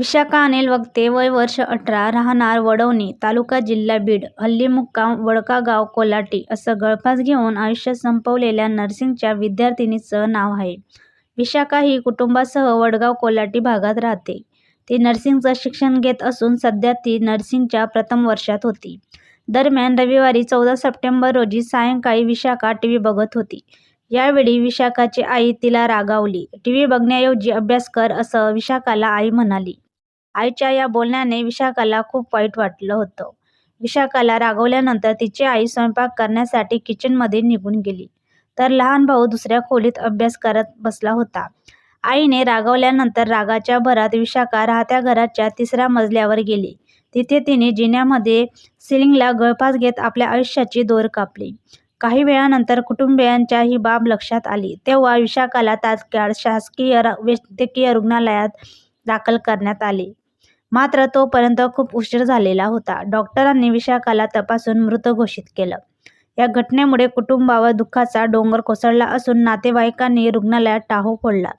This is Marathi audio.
विशाखा अनिल वक्ते वय वर्ष अठरा राहणार वडवणी तालुका जिल्हा बीड हल्ली मुक्काम वडकागाव कोलाटी असं गळफास घेऊन आयुष्य संपवलेल्या नर्सिंगच्या विद्यार्थिनीचं नाव आहे. विशाखा ही कुटुंबासह वडगाव कोलाटी भागात राहते. ती नर्सिंगचं शिक्षण घेत असून सध्या ती नर्सिंगच्या प्रथम वर्षात होती. दरम्यान रविवारी चौदा सप्टेंबर रोजी सायंकाळी विशाखा टीव्ही बघत होती. यावेळी विशाखाची आई तिला रागावली. टीव्ही बघण्याऐवजी अभ्यास कर असं विशाखाला आई म्हणाली. आईच्या या बोलण्याने विशाखाला खूप वाईट वाटलं होतं. विशाखाला रागवल्यानंतर तिची आई स्वयंपाक करण्यासाठी किचनमध्ये निघून गेली. तर लहान भाऊ दुसऱ्या खोलीत अभ्यास करत बसला होता. आईने रागवल्यानंतर रागाच्या भरात विशाखा राहत्या घराच्या तिसऱ्या मजल्यावर गेली. तिथे तिने जिन्यामध्ये सिलिंगला गळफास घेत आपल्या आयुष्याची दोर कापली. काही वेळानंतर कुटुंबियांच्या ही बाब लक्षात आली. तेव्हा विशाखाला तात्काळ शासकीय वैद्यकीय रुग्णालयात दाखल करण्यात आले. मात्र तोपर्यंत खूप उशीर झालेला होता. डॉक्टरांनी विशाखाला तपासून मृत घोषित केलं. या घटनेमुळे कुटुंबावर दुःखाचा डोंगर कोसळला असून नातेवाईकांनी रुग्णालयात टाहो फोडला.